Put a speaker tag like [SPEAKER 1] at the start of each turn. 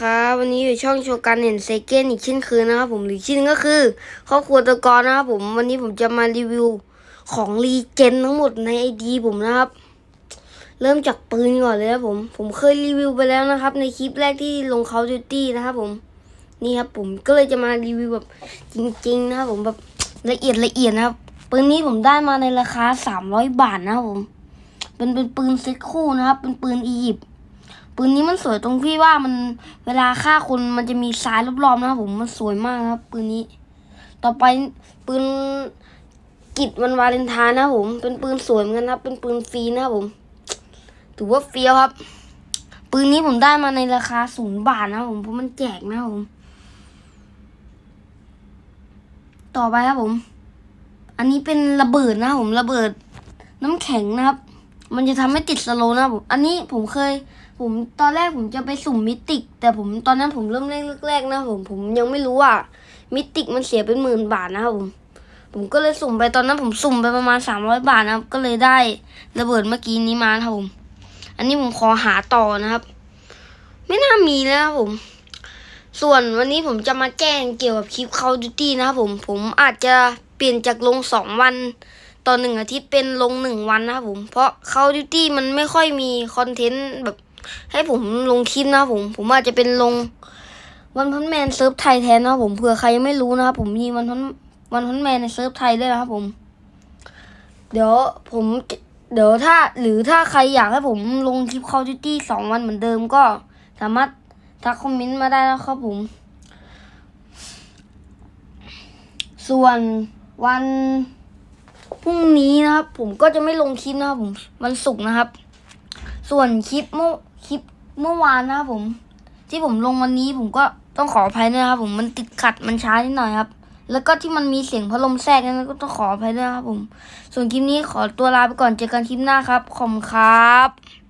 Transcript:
[SPEAKER 1] ครับวันนี้อยู่ช่องโชกันเห็นเซเกนอีกเช่นเคยนะครับผมหรือชื่อก็คือครอบครัวตะกรนะครับผมวันนี้ผมจะมารีวิวของรีเจนทั้งหมดในไอดีผมนะครับ เริ่มจากปืนก่อนเลยครับผมผมเคยรีวิวไปแล้วนะครับ ในคลิปแรกที่ลงเขาดิวตี้นะครับผมนี่ครับผมก็เลยจะมารีวิวแบบจริง ๆ นะครับผมแบบละเอียดละเอียดนะครับปืนนี้ผมได้มาในราคาสามร้อยบาทนะครับผมเป็นเป็นปืนเซ็ตคู่นะครับ เป็นปืนอียิปต์ ปืนนี้มันสวยตรงที่ว่ามันเวลาฆ่าคนมันจะมีสายรอบๆนะครับผมมันสวยมากครับ ปืนนี้ ต่อไปปืนกิจวันวาเลนไทน์นะครับผม เป็นปืนสวยเหมือนกันนะครับ เป็นปืนฟรีนะครับผม ถือว่าเฟี้ยวครับ ปืนนี้ผมได้มาในราคาศูนย์บาทนะครับผมเพราะมันแจกนะครับผม ต่อไปครับผม อันนี้เป็นระเบิดนะครับผมระเบิด น้ำแข็งนะครับ มันจะทำให้ติดสโลนะผม อันนี้ผมเคย ผมตอนแรกผมจะไปสุ่มมิติก แต่ผมตอนนั้นผมเริ่มเล่นแรกๆนะผมผมยังไม่รู้ว่ามิติกมันเสียเป็นหมื่นบาทนะครับผม ผมก็เลยสุ่มไปตอนนั้นผมสุ่มไปประมาณสามร้อยบาทนะครับ ก็เลยได้ระเบิดเมื่อกี้นี้มาครับผม อันนี้ผมขอหาต่อนะครับ ไม่น่ามีแล้วครับผม ส่วนวันนี้ผมจะมาแจ้งเกี่ยวกับคลิป Call of Duty นะครับผม ผมอาจจะเปลี่ยนจากลงสองวัน ต่อหนึ่งอาทิตย์เป็นลงหนึ่งวันนะครับผม เพราะ Call of Duty มันไม่ค่อยมีคอนเทนต์แบบ ให้ผมลงคลิปนะครับผม ผมอาจจะเป็นลงวันพันแมนเซิร์ฟไทยแทนนะครับผมเผื่อใครยังไม่รู้นะครับผมมีวันพันวันพันแมนในเซิร์ฟไทยด้วยนะครับผม เดี๋ยวผมเดี๋ยวถ้าหรือถ้าใครอยากให้ผมลงคลิป Call of Duty สองวันเหมือนเดิมก็ สามารถทักคอมเมนต์มาได้นะครับผม ส่วนวัน พรุ่งนี้นะครับ ผมก็จะไม่ลงคลิปนะครับผมวันศุกร์นะครับ ส่วนคลิปเมื่อคลิปเมื่อวานนะครับผม ที่ผมลงวันนี้ผมก็ต้องขออภัยด้วยนะครับ ผมมันติดขัดมันช้านิดหน่อยครับ แล้วก็ที่มันมีเสียงพัดลมแทรกนั้นก็ต้องขออภัยด้วยครับผม ส่วนคลิปนี้ขอตัวลาไปก่อนเจอกันคลิปหน้าครับขอบคุณครับ